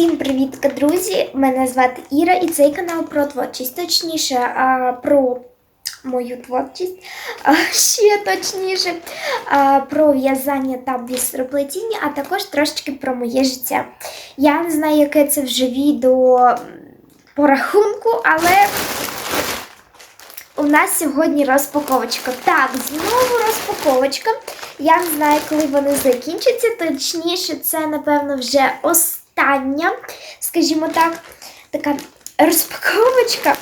Всім привіт, друзі! Мене звати Іра і цей канал про творчість. Точніше, а, про мою творчість, а, ще точніше, а, про в'язання та бісероплетіння, а також трошечки про моє життя. Я не знаю, яке це вже відео по рахунку, але у нас сьогодні розпаковочка. Так, знову розпаковочка. Я не знаю, коли вони закінчаться. Точніше, це, напевно, вже остання, скажімо так, така розпаковочка.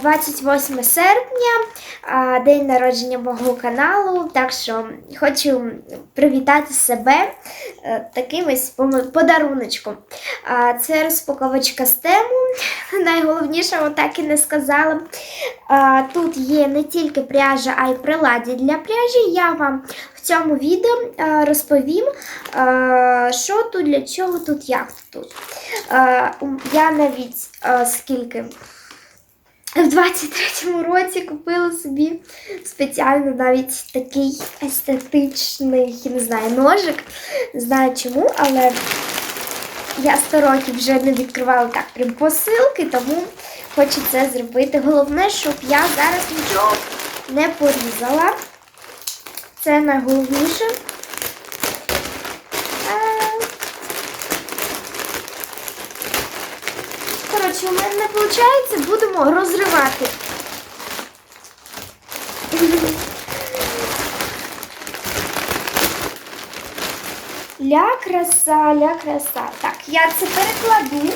28 серпня, день народження мого каналу. Так що хочу привітати себе е, таким ось подаруночком. Це розпаковочка з тему. Найголовніше, так і не сказала. Тут є не тільки пряжа, а й приладдя для пряжі. Я вам цьому відео розповім, що тут, для чого тут, як тут. Я навіть скільки. В 23-му році купила собі спеціально навіть такий естетичний, не знаю, ножик. Не знаю чому, але я 100 років вже не відкривала так прям посилки, тому хочу це зробити. Головне, щоб я зараз нічого не порізала. Це найголовніше. Е, Коротше, у мене не виходить, будемо розривати. Ля краса, ля краса. Так, я це перекладу.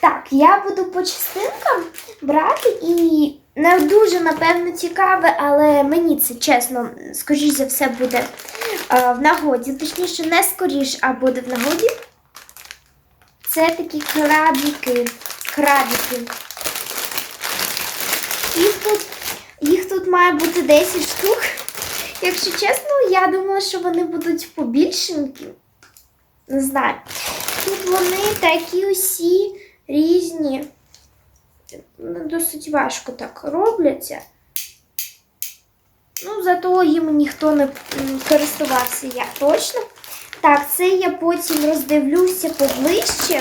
Так, я буду по частинкам брати і не дуже, напевно, цікаве, але мені це чесно, скоріш за все, буде е, в нагоді. Точніше, не скоріш, а буде в нагоді. Це такі крабіки. Крабіки. Їх тут, їх тут має бути 10 штук. Якщо чесно, я думала, що вони будуть побільшенькі. Не знаю. Тут вони такі усі різні. Досить важко так робляться. Ну, зато їм ніхто не користувався, я точно. Так, це я потім роздивлюся поближче.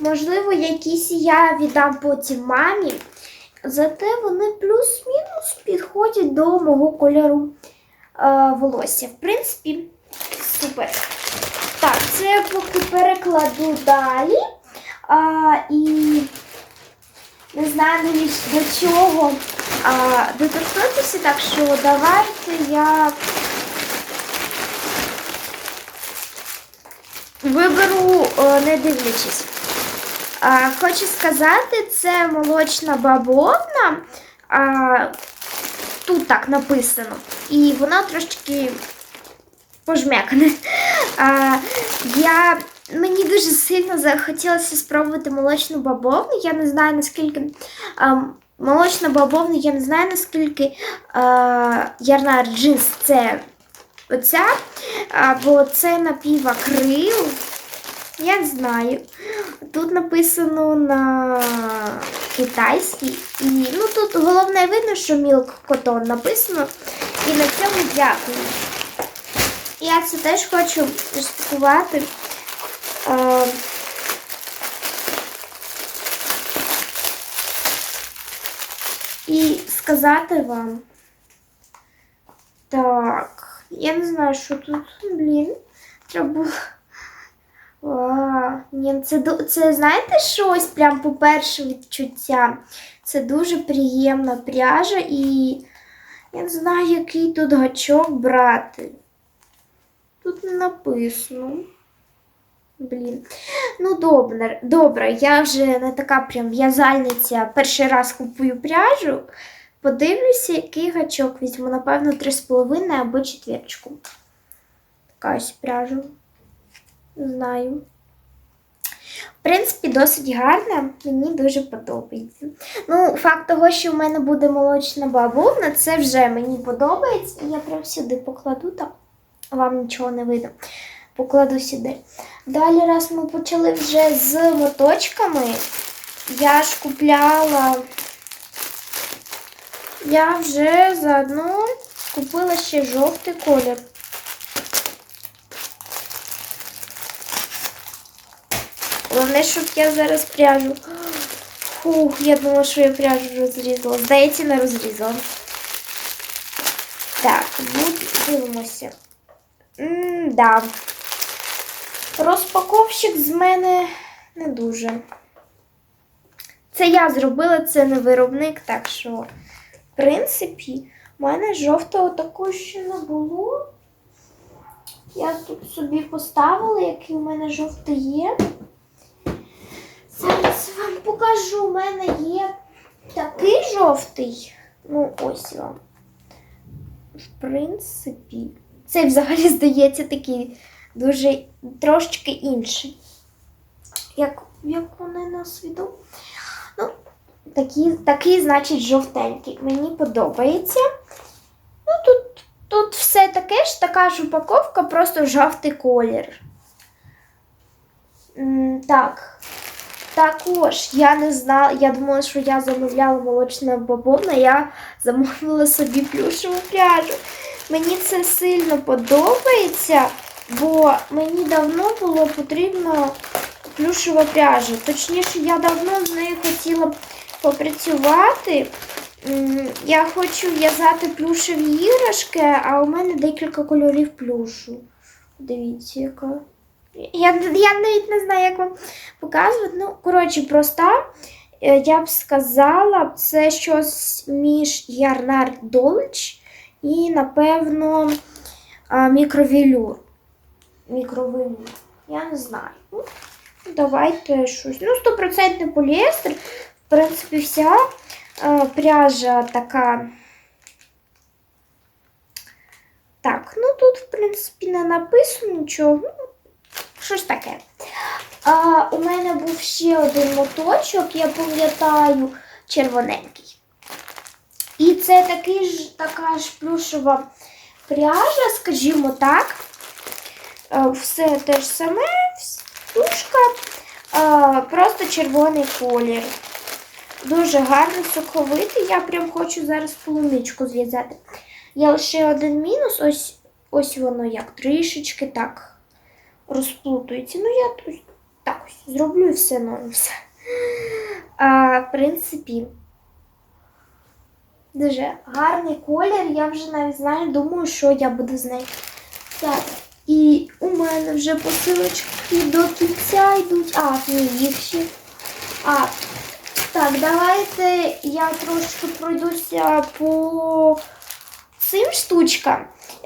Можливо, якісь я віддам потім мамі. Зате вони плюс-мінус підходять до мого кольору е, волосся. В принципі, супер. Так, це я поки перекладу далі. А, і не знаю до чого доторкнутися, так що давайте я виберу, не дивлячись. Хочу сказати, це молочна бавовна. Тут так написано. І вона трошки пожмякане. Я, мені дуже сильно захотілося спробувати молочну бавовну. Я не знаю наскільки. А, молочна бавовна, я не знаю наскільки а, ярна джинс це оця, а, бо це напівакрил. Я не знаю. Тут написано на китайській. І ну тут головне видно, що Cotton написано. І на цьому дякую. Я це теж хочу розпакувати. Е, І сказати вам. Так, я не знаю, що тут, блін, треба було. Ні, це, це знаєте щось прям по перше відчуття. Це дуже приємна пряжа і я не знаю, який тут гачок брати. Тут не написано. Блін. Ну, добре, добре, я вже не така прям в'язальниця. Перший раз купую пряжу. Подивлюся, який гачок візьму. Напевно, 3,5 або четвірочку. Така ось пряжа. Знаю. В принципі, досить гарна, мені дуже подобається. Ну, факт того, що в мене буде молочна бавовна, це вже мені подобається. І я прям сюди покладу, так вам нічого не видно. Покладу сюди. Далі, раз ми почали вже з моточками, я ж купляла. Я вже заодно купила ще жовтий колір. Головне, щоб я зараз пряжу. Фух, я думала, що я пряжу розрізала. Здається, не розрізала. Так, ну дивимося. М-да. Розпаковщик з мене не дуже. Це я зробила, це не виробник, так що, в принципі, в мене жовтого такого ще не було. Я тут собі поставила, який у мене жовтий є. Зараз вам покажу, у мене є такий жовтий. Ну, ось вам. В принципі, це взагалі здається такий дуже трошечки інший. Як, як вони нас відомо? Ну, такий, такий, значить, жовтенький. Мені подобається. Ну, тут, тут все таке ж, така ж упаковка, просто жовтий колір. М, Так. Також я не знала, я думала, що я замовляла молочного бабона, я замовила собі плюшеву пряжу. Мені це сильно подобається, бо мені давно було потрібно плюшева пряжа. Точніше, я давно з нею хотіла попрацювати. Я хочу в'язати плюшеві іграшки, а у мене декілька кольорів плюшу. Дивіться, яка. Я, я навіть не знаю, як вам показувати. Ну, коротше, проста. Е, Я б сказала, це щось між Ярнар Долч і, напевно, а, Мікровелюр. Я не знаю. Ну, давайте щось. Ну, стопроцентний поліестер. В принципі, вся е, пряжа така. Так, ну тут, в принципі, не написано нічого. Ну, щось таке. А, у мене був ще один моточок, я пам'ятаю, червоненький. І це такий ж, така ж плюшева пряжа, скажімо так. А, Все те ж саме, плюшка, просто червоний колір. Дуже гарно, соковитий. Я прям хочу зараз полуничку зв'язати. Є лише один мінус, ось, ось воно як трішечки так розплутується. Ну, я тут так ось зроблю і все норм. Все. В принципі, дуже гарний колір. Я вже навіть знаю, думаю, що я буду з нею. Так, і у мене вже посилочки до кінця йдуть. А, ні, їх ще. А, так, давайте я трошки пройдуся по цим штучкам,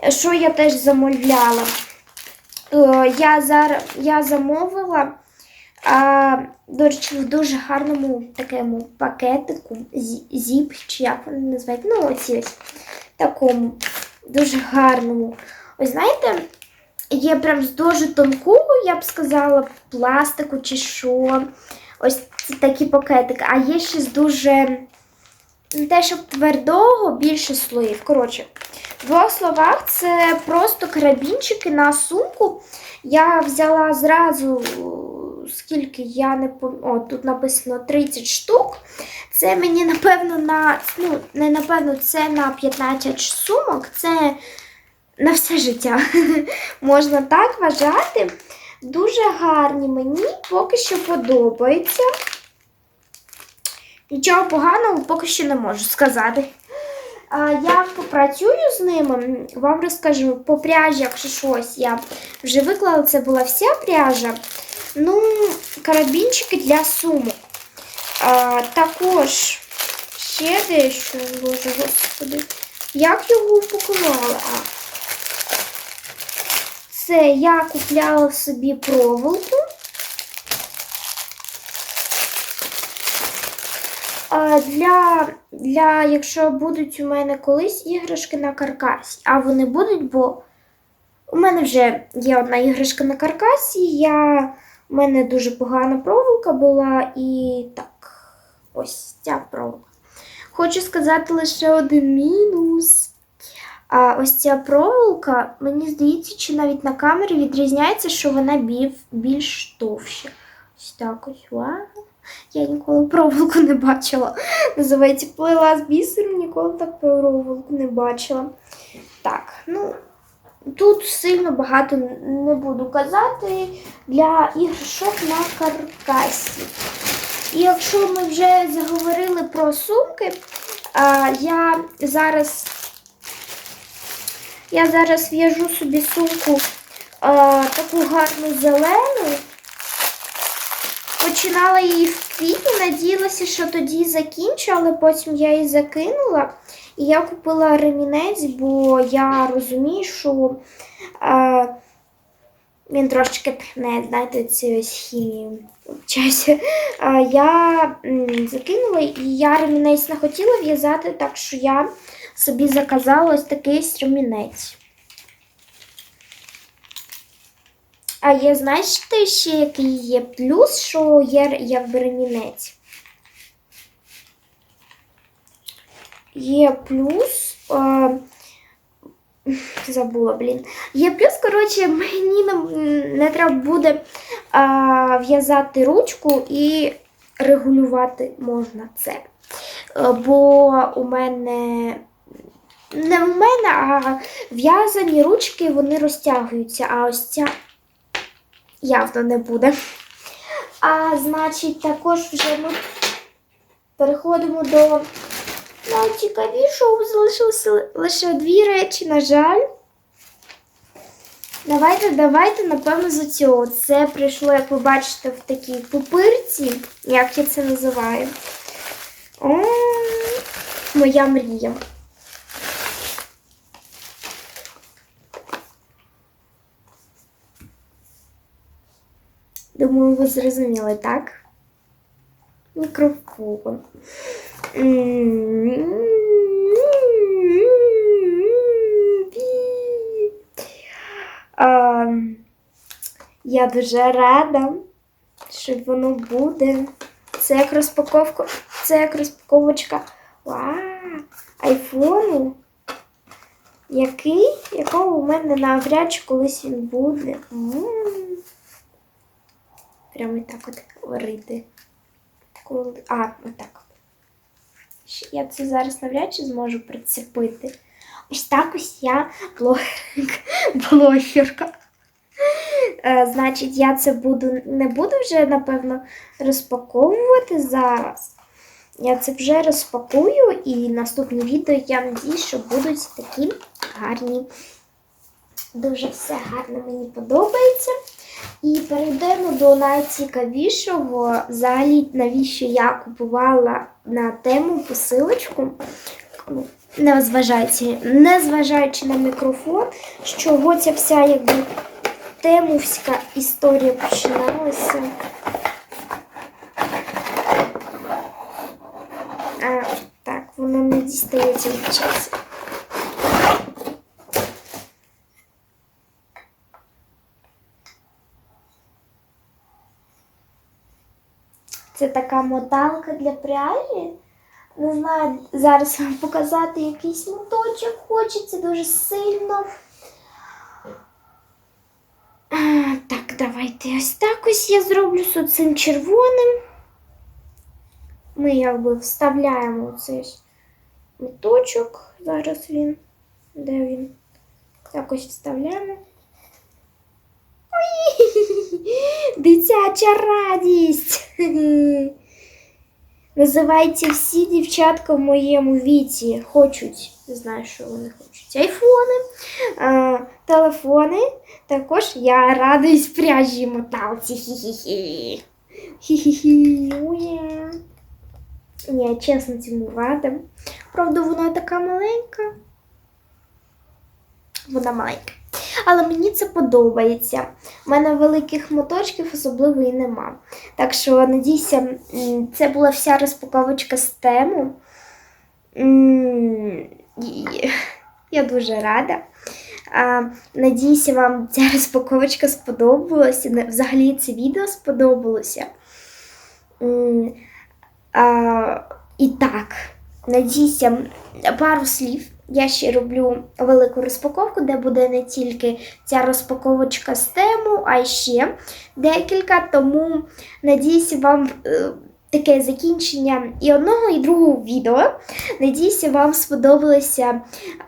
що я теж замовляла. Е, Я зараз я замовила а, до речі, в дуже гарному такому пакетику, зіп, чи як вони називають, ну оці такому дуже гарному. Ось знаєте, є прям з дуже тонкого, я б сказала, пластику чи що. Ось такі пакетики, а є ще з дуже не те, щоб твердого, більше слоїв. Коротше, в двох словах, це просто карабінчики на сумку. Я взяла зразу, скільки я не пам'ятаю, о, тут написано 30 штук. Це мені, напевно, на, ну, не напевно, це на 15 сумок, це на все життя. Можна так вважати. Дуже гарні мені поки що подобаються. Нічого поганого поки що не можу сказати. Я попрацюю з ними, вам розкажу по пряжі, якщо щось я вже виклала, це була вся пряжа. Ну, карабінчики для сумок. А, також ще дещо, боже господи. Як його упакували? Це я купляла собі проволоку. Для, для, якщо будуть у мене колись іграшки на каркасі, а вони будуть, бо у мене вже є одна іграшка на каркасі, я, у мене дуже погана проволока була і так, ось ця проволока. Хочу сказати лише один мінус. А ось ця проволока, мені здається, чи навіть на камері відрізняється, що вона більш, товща. Ось так ось. Вау. Я ніколи проволоку не бачила. Називається плела з бісером, ніколи так проволоку не бачила. Так, ну, тут сильно багато не буду казати для іграшок на каркасі. І якщо ми вже заговорили про сумки, я зараз я зараз в'яжу собі сумку а, таку гарну зелену. Починала її в квітні, надіялася, що тоді закінчу, але потім я її закинула. І я купила ремінець, бо я розумію, що е, він трошки тхне, знаєте, цю ось хімію я закинула і я ремінець не хотіла в'язати, так що я собі заказала ось такий ось ремінець. А є, знаєте, ще який є плюс, що є якби ремінець. Є плюс. Е, забула, блін. Є плюс, коротше, мені не, не треба буде е, в'язати ручку і регулювати можна це. Е, бо у мене. Не в мене, а в'язані ручки вони розтягуються, а ось ця явно не буде. А значить, також вже ми переходимо до найцікавішого. Залишилося лише дві речі, на жаль. Давайте, давайте, напевно, з цього. Це прийшло, як ви бачите, в такій пупирці, як я це називаю. О, моя мрія. Думаю, ви зрозуміли, так? Мікрофон. Я дуже рада, що воно буде. Це як розпаковка, це як розпаковочка Вау, айфону. Який, якого у мене навряд чи колись він буде. М. Прямо так от варити. А, отак. Я це зараз навряд чи зможу прицепити. Ось так ось я блогерка. Е, значить, я це буду не буду вже, напевно, розпаковувати зараз. Я це вже розпакую і наступні відео я надію, що будуть такі гарні. Дуже все гарно мені подобається. І перейдемо до найцікавішого. Взагалі, навіщо я купувала на тему посилочку, Ну, не зважаючи, не зважаючи на мікрофон, з чого ця вся якби темовська історія починалася. А, так, воно не дістається в часі. Це така моталка для прялі. Не знаю, зараз вам показати якийсь моточок хочеться дуже сильно. А, так, давайте ось так ось я зроблю з цим червоним. Ми якби вставляємо цей моточок. Зараз він. Де він? Так ось вставляємо. Ой, дитяча радість. Називається всі дівчатка в моєму віці хочуть, не знаю, що вони хочуть. Айфони, телефони. Також я радуюсь пряжі моталці. Хі-хі-хі. Хі-хі-хі. Ує. Ні, чесно, цьому рада. Правда, вона така маленька. Вона маленька. Але мені це подобається. У мене великих моточків особливо і нема. Так що, надійся, це була вся розпаковочка з тему. Я дуже рада. Надіюся, вам ця розпаковочка сподобалася. Взагалі це відео сподобалося. І так, надійся, пару слів. Я ще роблю велику розпаковку, де буде не тільки ця розпаковочка з тему, а ще декілька. Тому надіюся, вам е, таке закінчення і одного, і другого відео. Надіюся, вам сподобалося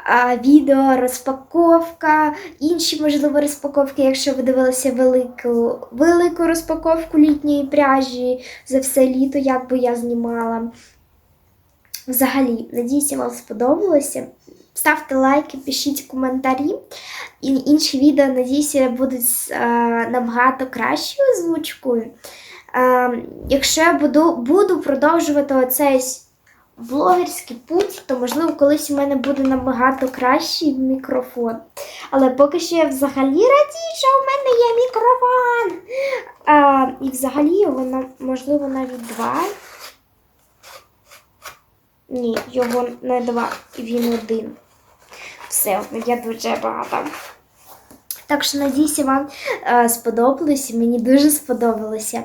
а, відео розпаковка, інші, можливо, розпаковки, якщо ви дивилися велику, велику розпаковку літньої пряжі за все літо, як би я знімала. Взагалі, надіюся, вам сподобалося. Ставте лайки, пишіть коментарі. І інші відео, надіюся, будуть е, набагато кращою озвучкою. Е, якщо я буду, буду продовжувати оцей блогерський путь, то можливо колись у мене буде набагато кращий мікрофон. Але поки що я взагалі радію, що в мене є мікрофон. Е, і взагалі його на- можливо навіть два. Ні, його не два, він один. Все, я дуже багато. Так що надіюся, вам сподобалось. сподобалося. Мені дуже сподобалося.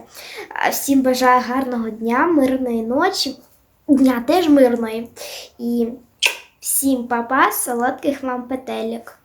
Е, Всім бажаю гарного дня, мирної ночі, дня теж мирної. І всім па-па, солодких вам петелек.